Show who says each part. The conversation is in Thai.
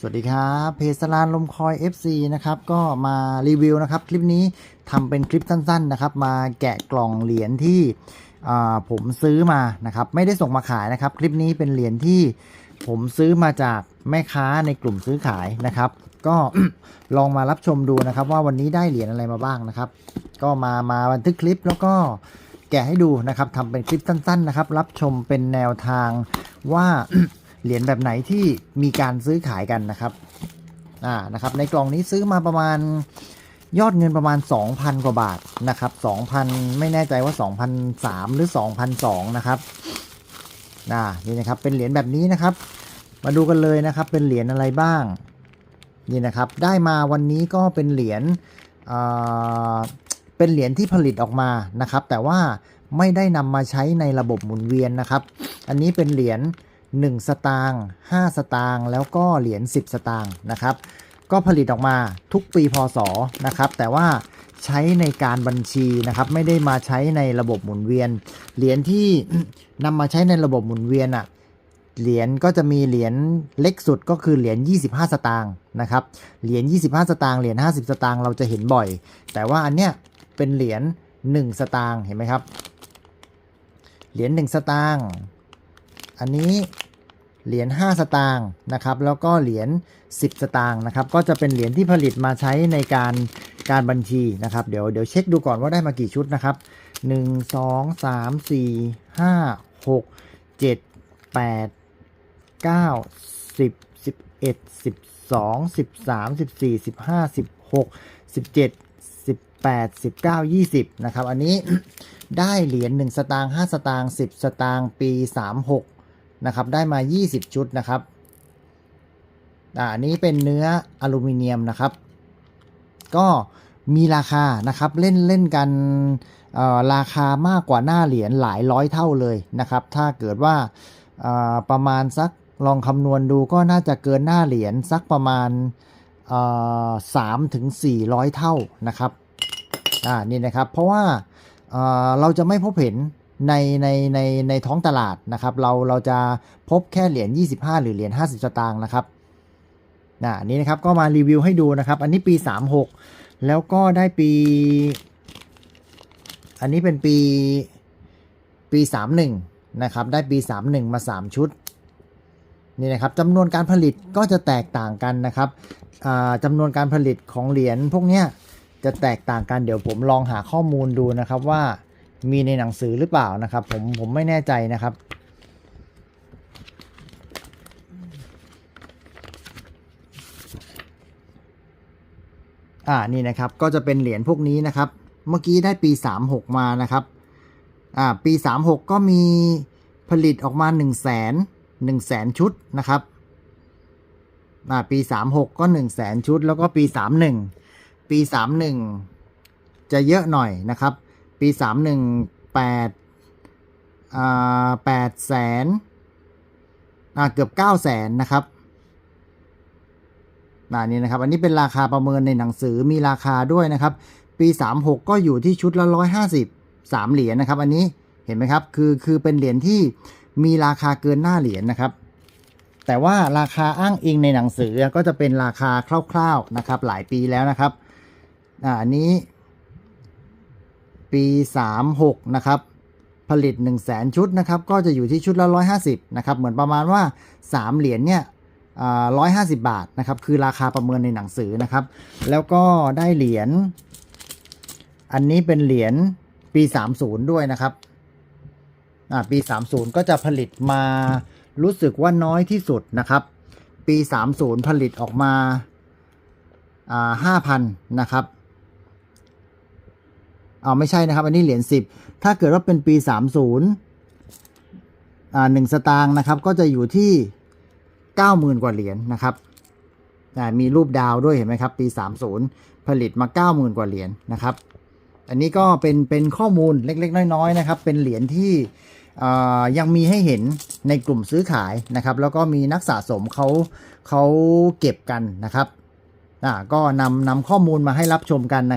Speaker 1: สวัสดีครับเพจสลานลมคอย FC นะครับก็มารีวิวนะครับ คลิปนี้ทำเป็นคลิปสั้น ๆนะครับ มาแกะกล่องเหรียญที่ผมซื้อมานะครับไม่ได้ส่งมาขายนะครับ คลิปนี้เป็นเหรียญที่ผมซื้อมาจากแม่ค้าในกลุ่มซื้อขายนะครับ ก็ลองมารับชมดูนะครับ ว่าวันนี้ได้เหรียญอะไรมาบ้างนะครับ ก็มามาบันทึกคลิปแล้วก็แกะให้ดูนะครับทำเป็นคลิปสั้นๆนะครับรับชมเป็นแนวทางว่าเหรียญแบบไหนที่มีการซื้อขายกันนะครับอ่านะครับ ในกล่องนี้ซื้อมาประมาณยอดเงินประมาณ 2,000 กว่าบาทนะครับ 2,000 ไม่แน่ใจว่า 2,003 หรือ 2,002 นะครับอ่านี่นะครับเป็นเหรียญแบบนี้นะครับ มาดูกันเลยนะครับเป็นเหรียญอะไรบ้างนี่นะครับ ได้มาวันนี้ก็เป็นเหรียญเป็นเหรียญที่ผลิตออกมานะครับ แต่ว่าไม่ได้นำมาใช้ในระบบหมุนเวียนนะครับ อันนี้เป็นเหรียญ1 สตางค์5สตางค์แล้วก็เหรียญ10 สตางค์นะครับ ก็ผลิตออกมาทุกปีพศนะครับ แต่ว่าใช้ในการบัญชีนะครับ ไม่ได้มาใช้ในระบบหมุนเวียน เหรียญที่นำมาใช้ในระบบหมุนเวียนอะ่ะเหรียญก็จะมีเหรียญเล็กสุดก็คือเหรียญ25 สตางค์นะครับเหรียญ25สตางค์เหรียญ50 สตางค์เราจะเห็นบ่อย แต่ว่าอันเนี้ยเป็นเหรียญ1สตางค์เห็นไหมครับเหรียญ1สตางค์อันนี้เหรียญ5สตางค์นะครับแล้วก็เหรียญ10 สตางค์นะครับก็จะเป็นเหรียญที่ผลิตมาใช้ในการการบัญชีนะครับเดี๋ยวเดี๋ยวเช็คดูก่อนว่าได้มากี่ชุดนะครับ 1 2 3 4 5 6 7 8 9 10 11 12 13 14 15 16 17 18 19 20นะครับอันนี้ได้เหรียญ1สตางค์5สตางค์10 สตางค์ปี 36นะครับได้มา 20 ชุด นะครับอันนี้เป็นเนื้อ อลูมิเนียม นะครับ ก็มีราคา นะครับ เล่น เล่นกันราคามากกว่าหน้าเหรียญ หลายร้อยเท่าเลยนะครับ ถ้าเกิดว่าประมาณ สัก ลองคำนวณดู ก็น่าจะเกินหน้าเหรียญ สักประมาณสามถึงสี่ร้อยเท่า นะครับ อ่า นี่นะครับ เพราะว่าเราจะไม่พบเห็นในในในในท้องตลาดนะครับ เราเราจะพบแค่เหรียญ 25 หรือเหรียญ 50สตางค์นะครับนนี่นะครับก็มารีวิวให้ดูนะครับ อันนี้ปี 36 แล้วก็ได้ปี อันนี้เป็นปีปี 31นะครับ ได้ปี31มา3ชุดนี่นะครับจำนวนการผลิตก็จะแตกต่างกันนะครับจำนวนการผลิตของเหรียญพวกนี้จะแตกต่างกันเดี๋ยวผมลองหาข้อมูลดูนะครับว่ามีในหนังสือหรือเปล่านะครับผมผมไม่แน่ใจนะครับอ่านี่นะครับ ก็จะเป็นเหรียญพวกนี้นะครับ เมื่อกี้ได้ปี 36 มานะครับอ่าปี 36 ก็มีผลิตออกมา1 0 0 0 0แสนหนึ่งแสนชุดนะครับอ่าปี 36 ก็1 0 0 0 0แสนชุด แล้วก็ปี 31 ปี 31 จะเยอะหน่อยนะครับปีสามหนึ่งแปดแปดแสนเกือบเก้าแสนนะครับนนี่นะครับอันนี้เป็นราคาประเมินในหนังสือมีราคาด้วยนะครับ ปี 36 ก็อยู่ที่ชุดละ150 3เหรียญนะครับอันนี้เห็นไหมครับคือคือเป็นเหรียญที่มีราคาเกินหน้าเหรียญนะครับ แต่ว่าราคาอ้างอิงในหนังสือก็จะเป็นราคาคร่าวๆนะครับ หลายปีแล้วนะครับอ่านี้ปี36นะครับ ผลิต 1 0 0 0 0แชุดนะครับ ก็จะอยู่ที่ชุดละ150นะครับ เหมือนประมาณว่า3เหรียญเนี่ยร้อยห้าสิบาทนะครับคือราคาประเมินในหนังสือนะครับ แล้วก็ได้เหรียญอันนี้เป็นเหรียญปี30ด้วยนะครับปี 30 ก็จะผลิตมารู้สึกว่าน้อยที่สุดนะครับ ปี 30ผลิตออกมา5,000 นะครับเอาไม่ใช่นะครับอันนี้เหรียญสิบถ้าเกิดว่าเป็นปีสามศูนย์อ่าหนึ่งสตางค์นะครับก็จะอยู่ที่เก้าหมื่นกว่าเหรียญนนะครับมีรูปดาวด้วยเห็นไหมครับปี 30ผลิตมา 90,000กว่าเหรียญนนะครับอันนี้ก็เป็นเป็นข้อมูลเล็กๆ น้อยๆนะครับ เป็นเหรียญที่ยังมีให้เห็นในกลุ่มซื้อขายนะครับ แล้วก็มีนักสะสมเขาเขาเก็บกันนะครับก็นำนำข้อมูลมาให้รับชมกันนะ